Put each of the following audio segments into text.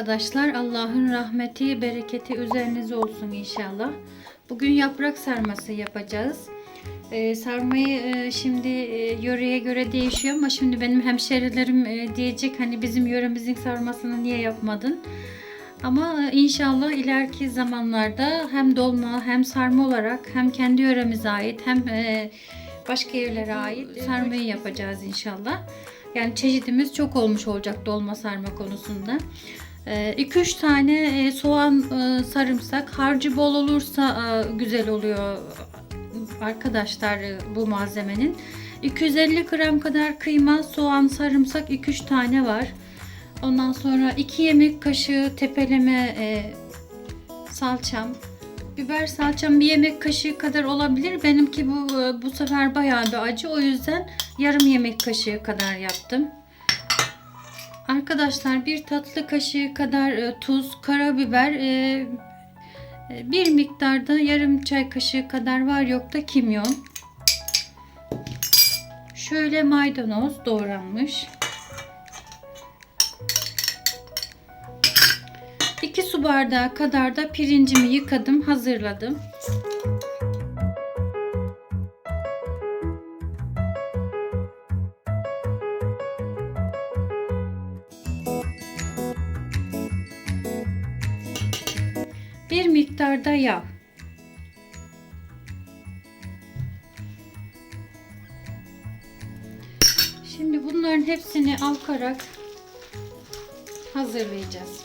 arkadaşlar. Allah'ın rahmeti, bereketi üzerinize olsun inşallah. Bugün yaprak sarması yapacağız. Ee, sarmayı e, şimdi e, yöreye göre değişiyor ama şimdi benim hemşerilerim e, diyecek hani bizim yöremizin sarmasını niye yapmadın? Ama e, inşallah ileriki zamanlarda hem dolma hem sarma olarak hem kendi yöremize ait hem e, başka yerlere ait sarmayı yapacağız inşallah. Yani çeşidimiz çok olmuş olacak dolma sarma konusunda. 2-3 tane e, soğan e, sarımsak harcı bol olursa e, güzel oluyor arkadaşlar bu malzemenin. 250 gram kadar kıyma, soğan, sarımsak 2-3 tane var. Ondan sonra 2 yemek kaşığı tepeleme salçam. Biber salçam bir yemek kaşığı kadar olabilir. Benimki bu bu sefer bayağı bir acı. O yüzden yarım yemek kaşığı kadar yaptım. Arkadaşlar bir tatlı kaşığı kadar e, tuz, karabiber, e, e, bir miktarda yarım çay kaşığı kadar var yok da kimyon. Şöyle maydanoz doğranmış. 2 su bardağı kadar da pirincimi yıkadım, hazırladım. Bir miktarda yağ. Şimdi bunların hepsini alkarak hazırlayacağız.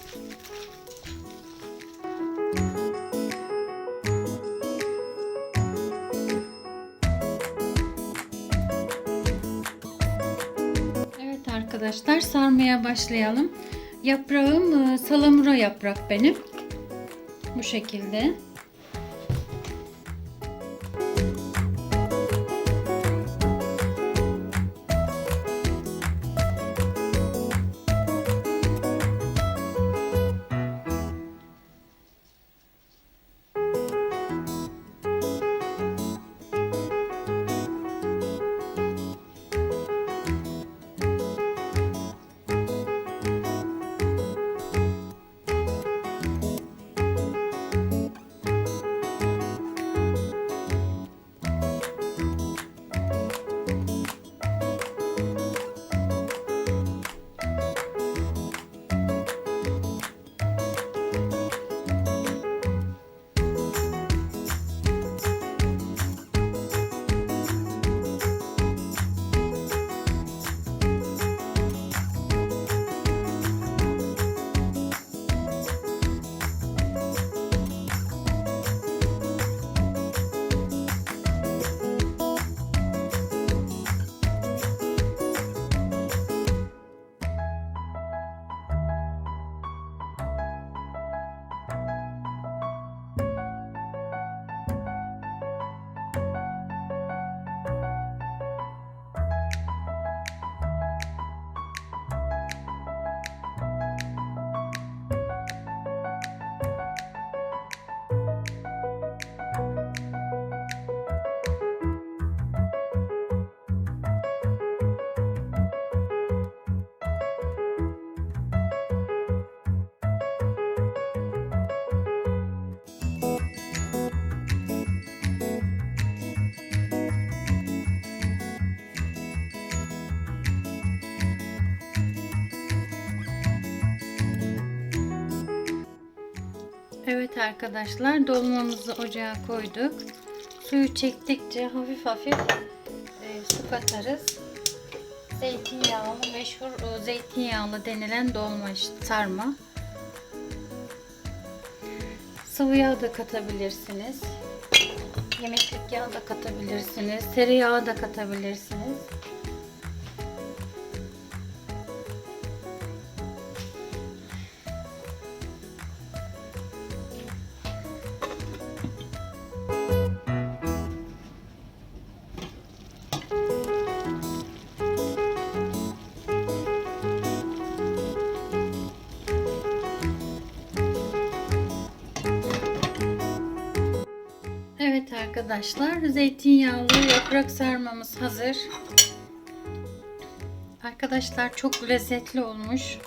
Evet arkadaşlar sarmaya başlayalım. Yaprağım e, salamura yaprak benim. Bu şekilde. Evet arkadaşlar dolmamızı ocağa koyduk. Suyu çektikçe hafif hafif e, su katarız. Zeytinyağlı meşhur e, zeytinyağlı denilen dolma sarma. Sıvı yağ da katabilirsiniz. Yemeklik yağ da katabilirsiniz. Tereyağı da katabilirsiniz. Arkadaşlar zeytinyağlı yaprak sarmamız hazır. Arkadaşlar çok lezzetli olmuş.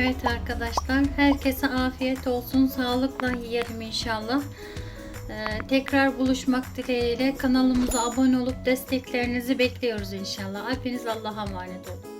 Evet arkadaşlar, herkese afiyet olsun, sağlıkla yiyelim inşallah. Ee, tekrar buluşmak dileğiyle kanalımıza abone olup desteklerinizi bekliyoruz inşallah. Hepiniz Allah'a emanet olun.